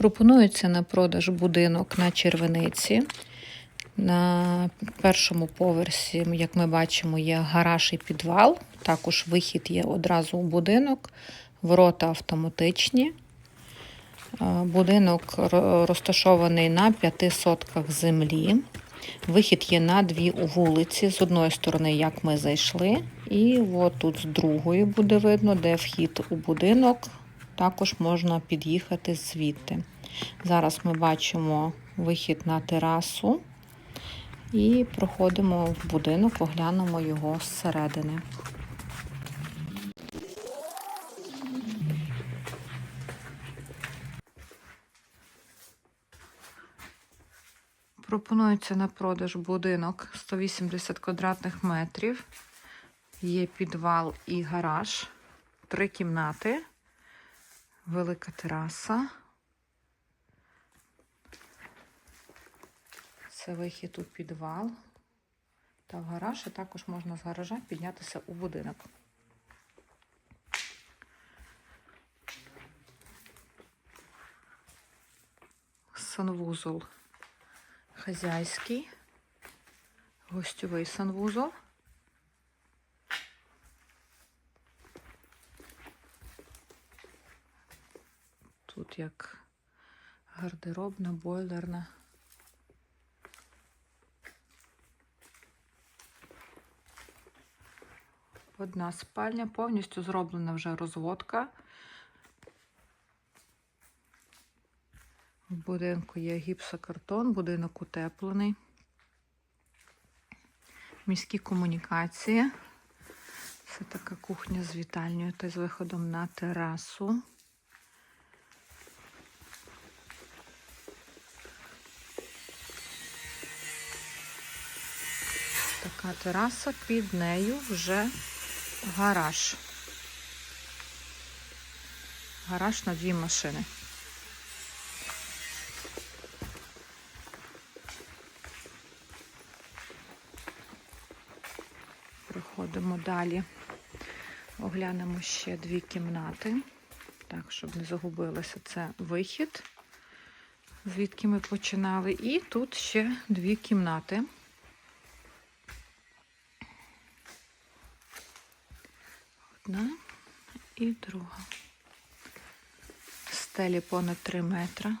Пропонується на продаж будинок на червениці. На першому поверсі, як ми бачимо, є гараж і підвал. Також вихід є одразу у будинок, ворота автоматичні. Будинок розташований на п'яти сотках землі. Вихід є на дві вулиці. З одної сторони, як ми зайшли, і от тут з другої буде видно, де вхід у будинок. Також можна під'їхати звідти. Зараз ми бачимо вихід на терасу і проходимо в будинок, оглянемо його зсередини. Пропонується на продаж будинок 180 квадратних метрів. Є підвал і гараж, три кімнати, велика тераса. Це вихід у підвал та в гараж, і також можна з гаража піднятися у будинок. Санвузол хазяйський, гостьовий санвузол. Тут як гардеробна, бойлерна. Одна спальня, повністю зроблена вже розводка. В будинку є гіпсокартон, будинок утеплений. Міські комунікації. Це така кухня з вітальнею та з виходом на терасу. Така тераса, під нею вже гараж. Гараж на дві машини. Проходимо далі. Оглянемо ще дві кімнати. Так, щоб не загубилося, це вихід, звідки ми починали. І тут ще дві кімнати. Одна і друга. Стелі понад 3 метра.